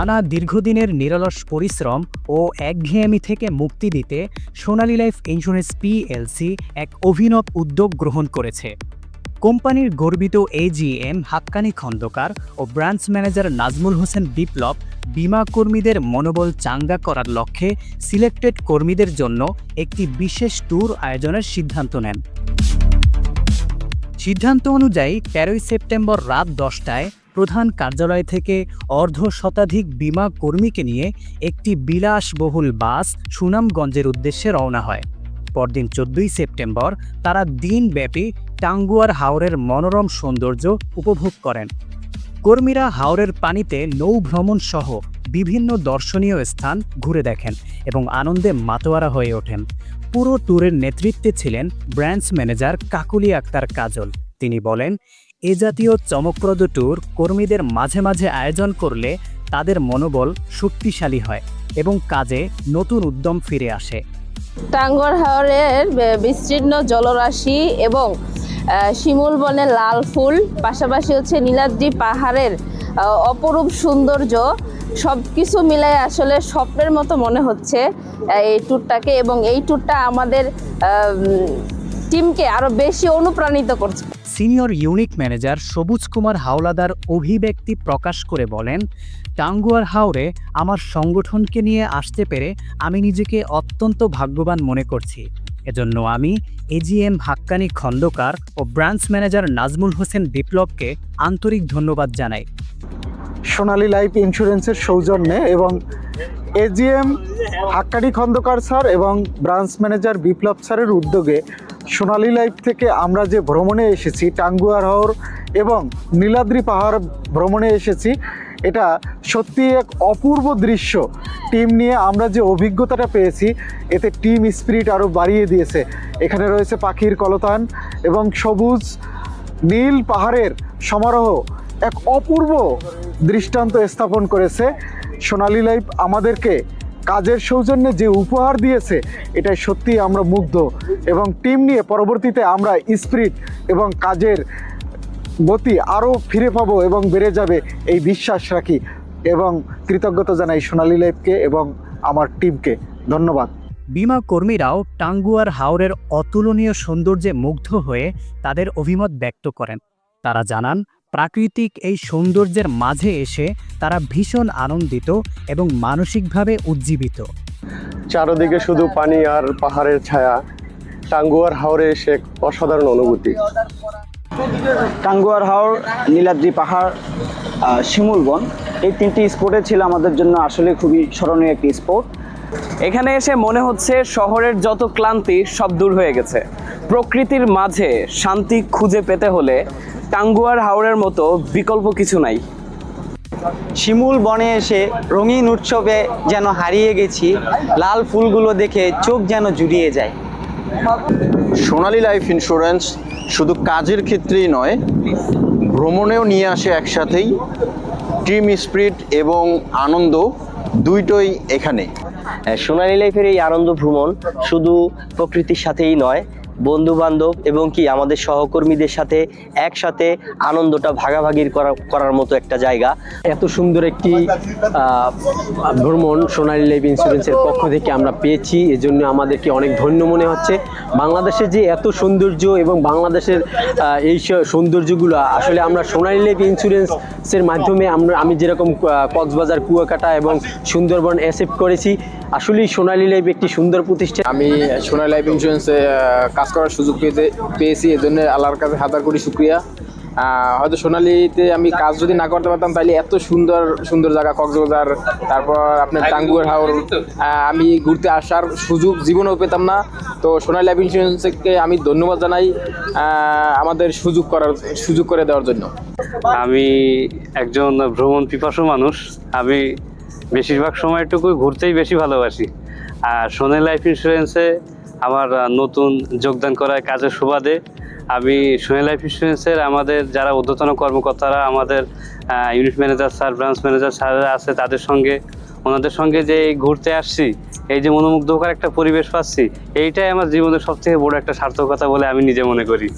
টানা দীর্ঘদিনের নিরলস পরিশ্রম ও একঘেয়েমি থেকে মুক্তি দিতে সোনালী লাইফ ইন্স্যুরেন্স পিএলসি এক অভিনব উদ্যোগ গ্রহণ করেছে। কোম্পানির গর্বিত এজিএম হাক্কানি খন্দকার ও ব্রাঞ্চ ম্যানেজার নাজমুল হোসেন বিপ্লব বিমা কর্মীদের মনোবল চাঙ্গা করার লক্ষ্যে সিলেক্টেড কর্মীদের জন্য একটি বিশেষ ট্যুর আয়োজনের সিদ্ধান্ত নেন। সিদ্ধান্ত অনুযায়ী তেরোই সেপ্টেম্বর রাত দশটায় প্রধান কার্যালয় থেকে অর্ধ শতাধিক বিমা কর্মীকে নিয়ে একটি বিলাসবহুল বাস সুনামগঞ্জের উদ্দেশ্যে রওনা হয়। পরদিন চোদ্দই সেপ্টেম্বর তারা দিনব্যাপী টাঙ্গুয়ার হাওরের মনোরম সৌন্দর্য উপভোগ করেন। কর্মীরা হাওরের পানিতে নৌ ভ্রমণ সহ বিভিন্ন দর্শনীয় স্থান ঘুরে দেখেন এবং আনন্দে মাতোয়ারা হয়ে ওঠেন। পুরো ট্যুরের নেতৃত্বে ছিলেন ব্রাঞ্চ ম্যানেজার কাকুলি আক্তার কাজল। তিনি বলেন এ জাতীয় চমকপ্রদ ট্যুর কর্মীদের মাঝে মাঝে আয়োজন করলে তাদের মনোবল শক্তিশালী হয় এবং কাজে নতুন উদ্যম ফিরে আসে। টাঙ্গর হাওরের বিস্তীর্ণ জলরাশি এবং শিমুল বনের লাল ফুল, পাশাপাশি হচ্ছে নীলাদ্রি পাহাড়ের অপরূপ সৌন্দর্য সব কিছু মিলাই আসলে স্বপ্নের মতো মনে হচ্ছে এই ট্যুরটাকে এবং এই ট্যুরটা আমাদের টিমকে আরও বেশি অনুপ্রাণিত করছে। সিনিয়র ইউনিট ম্যানেজার সবুজ কুমার হাওলাদার অভিব্যক্তি প্রকাশ করে বলেন টাঙ্গুয়ার হাওরে আমার সংগঠনকে নিয়ে আসতে পেরে আমি নিজেকে অত্যন্ত ভাগ্যবান মনে করছি। এজন্য আমি এজিএম হাক্কানি খন্দকার ও ব্রাঞ্চ ম্যানেজার নাজমুল হোসেন বিপ্লবকে আন্তরিক ধন্যবাদ জানাই। সোনালী লাইফ ইন্স্যুরেন্সের সৌজন্যে এবং এজিএম হাক্কানি খন্দকার স্যার এবং ব্রাঞ্চ ম্যানেজার বিপ্লব স্যারের উদ্যোগে সোনালী লাইফ থেকে আমরা যে ভ্রমণে এসেছি, টাঙ্গুয়ার হাওর এবং নীলাদ্রি পাহাড় ভ্রমণে এসেছি, এটা সত্যি এক অপূর্ব দৃশ্য। টিম নিয়ে আমরা যে অভিজ্ঞতাটা পেয়েছি, এতে টিম স্পিরিট আরও বাড়িয়ে দিয়েছে। এখানে রয়েছে পাখির কলতান এবং সবুজ নীল পাহাড়ের সমারোহ এক অপূর্ব দৃষ্টান্ত স্থাপন করেছে। সোনালী লাইফ আমাদেরকে কাজের সৌজন্যে যে উপহার দিয়েছে, এটাই সত্যি আমরা মুগ্ধ। এবং টিম নিয়ে পরবর্তীতে আমরা স্পিরিট এবং কাজের গতি আরও ফিরে পাবো এবং বেড়ে যাবে এই বিশ্বাস রাখি। এবং কৃতজ্ঞতা জানাই সোনালী লাইফকে এবং আমার টিমকে। ধন্যবাদ। বিমা কর্মীরাও টাঙ্গুয়ার হাওরের অতুলনীয় সৌন্দর্যে মুগ্ধ হয়ে তাদের অভিমত ব্যক্ত করেন। তারা জানান প্রাকৃতিক এই সৌন্দর্যের মাঝে এসে তারা ভীষণ আনন্দিত এবং মানসিকভাবে উজ্জীবিত। চারদিকে শুধু পানি আর পাহাড়ের ছায়া টাঙ্গুয়ার হাওরে এসে এক অসাধারণ অনুভূতি। টাঙ্গুয়ার হাওর নীলাদ্রি পাহাড় শিমুলবন এই তিনটি স্পোর্টে ছিল আমাদের জন্য আসলে খুবই স্মরণীয় একটি স্পোর্ট এখানে এসে মনে হচ্ছে শহরের যত ক্লান্তি সব দূর হয়ে গেছে। প্রকৃতির মাঝে শান্তি খুঁজে পেতে হলে টাঙ্গুয়ার হাওরের মতো বিকল্প কিছু নাই। শিমুল বনে এসে রঙিন উৎসবে যেন হারিয়ে গেছি লাল ফুলগুলো দেখে চোখ যেন জুড়িয়ে যায়। সোনালী লাইফ ইন্স্যুরেন্স শুধু কাজের ক্ষেত্রেই নয় ভ্রমণেও নিয়ে আসে একসাথেই। টিম স্পিরিট এবং আনন্দ দুইটোই এখানে। সোনালী লাইফের এই আনন্দ ভ্রমণ শুধু প্রকৃতির সাথেই নয় বন্ধু বান্ধব এবং কি আমাদের সহকর্মীদের সাথে একসাথে আনন্দটা ভাগাভাগির করা করার মতো একটা জায়গা। এত সুন্দর একটি ভ্রমণ সোনালী লাইফ ইন্স্যুরেন্সের পক্ষ থেকে আমরা পেয়েছি। এজন্য আমাদেরকে অনেক ধন্য মনে হচ্ছে। বাংলাদেশের যে এত সৌন্দর্য এবং বাংলাদেশের এই সৌন্দর্যগুলো, আসলে আমরা সোনালী লাইফ ইন্স্যুরেন্সের মাধ্যমে আমরা আমি যেরকম কক্সবাজার, কুয়াকাটা এবং সুন্দরবন অ্যাসেপ্ট করেছি আসলেই সোনালী লাইফ একটি সুন্দর প্রতিষ্ঠান। আমি সোনালী লাইফ ইন্স্যুরেন্সে কাজ করার সুযোগ পেয়েছে পেয়েছি এই জন্য আল্লাহর কাছে হাজার কোটি শুক্রিয়া। হয়তো সোনালীতে আমি কাজ যদি না করতে পারতাম তাহলে এত সুন্দর সুন্দর জায়গা কক্সবাজার তারপর আপনার টাঙ্গুয়ার হাওর আমি ঘুরতে আসার সুযোগ জীবনেও পেতাম না। তো সোনালী লাইফ ইন্স্যুরেন্সকে আমি ধন্যবাদ জানাই আমাদের সুযোগ করার সুযোগ করে দেওয়ার জন্য। আমি একজন ভ্রমণ পিপাসু মানুষ। আমি বেশিরভাগ সময়টুকুই ঘুরতেই বেশি ভালোবাসি। আর সোনে লাইফ ইন্স্যুরেন্সে আমার নতুন যোগদান করার কাজের সুবাদে আমি সোনে লাইফ ইন্স্যুরেন্সের আমাদের যারা ঊর্ধ্বতন কর্মকর্তারা, আমাদের unit manager sir branch manager স্যাররা আছে তাদের সঙ্গে, ওনাদের সঙ্গে যে ঘুরতে আসছি, এই যে মনোমুগ্ধকর একটা পরিবেশ পাচ্ছি, এইটাই আমার জীবনের সব থেকে বড় একটা সার্থকতা বলে আমি নিজে মনে করি।